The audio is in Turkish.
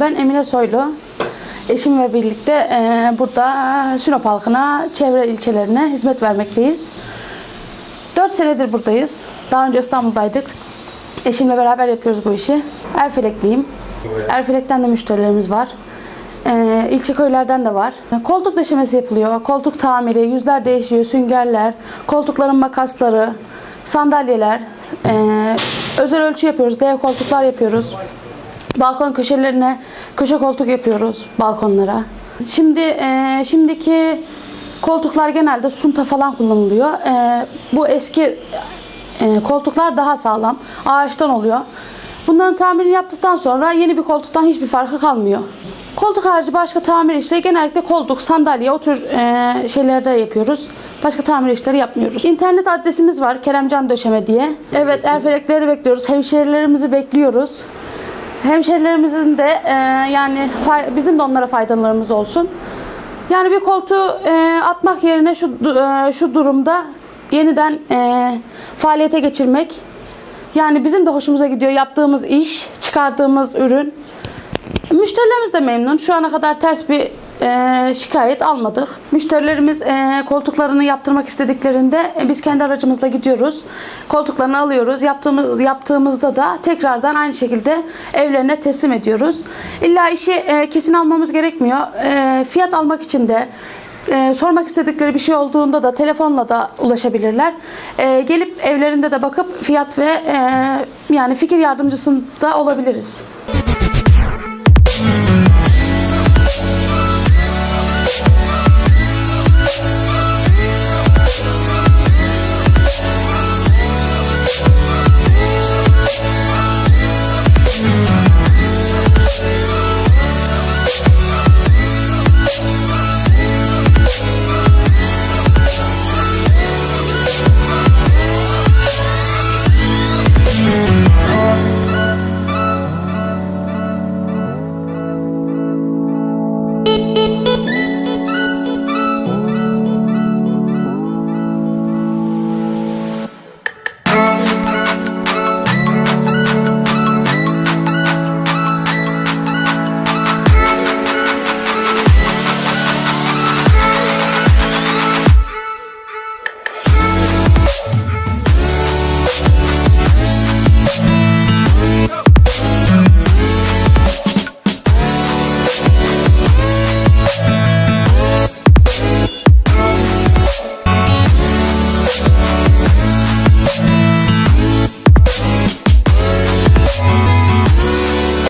ben Emine Soylu. Eşimle birlikte e, burada Sinop halkına, çevre ilçelerine hizmet vermekteyiz. 4 senedir buradayız. Daha önce İstanbul'daydık. Eşimle beraber yapıyoruz bu işi. Erfilekliyim. Erfilek'ten de müşterilerimiz var. Ee, ilçe köylerden de var. Koltuk döşemesi yapılıyor. Koltuk tamiri, yüzler değişiyor, süngerler, koltukların makasları, sandalyeler. Ee, özel ölçü yapıyoruz. D koltuklar yapıyoruz. Balkon köşelerine köşe koltuk yapıyoruz balkonlara. Şimdi e, şimdiki koltuklar genelde sunta falan kullanılıyor. E, bu eski e, koltuklar daha sağlam. Ağaçtan oluyor. Bunların tamirini yaptıktan sonra yeni bir koltuktan hiçbir farkı kalmıyor. Koltuk harici başka tamir işleri genellikle koltuk, sandalye o tür e, şeylerde yapıyoruz. Başka tamir işleri yapmıyoruz. İnternet adresimiz var Keremcan Döşeme diye. Evet erfelekleri bekliyoruz. Hemşerilerimizi bekliyoruz. Hemşerilerimizin de e, yani bizim de onlara faydalarımız olsun. Yani bir koltuğu e, atmak yerine şu e, şu durumda yeniden e, faaliyete geçirmek. Yani bizim de hoşumuza gidiyor yaptığımız iş, çıkardığımız ürün. Müşterilerimiz de memnun. Şu ana kadar ters bir e, şikayet almadık. Müşterilerimiz e, koltuklarını yaptırmak istediklerinde e, biz kendi aracımızla gidiyoruz. Koltuklarını alıyoruz. Yaptığımız yaptığımızda da tekrardan aynı şekilde evlerine teslim ediyoruz. İlla işi e, kesin almamız gerekmiyor. Fiyat almak için de e, sormak istedikleri bir şey olduğunda da telefonla da ulaşabilirler. E, gelip evlerinde de bakıp fiyat ve e, yani fikir yardımcısında olabiliriz.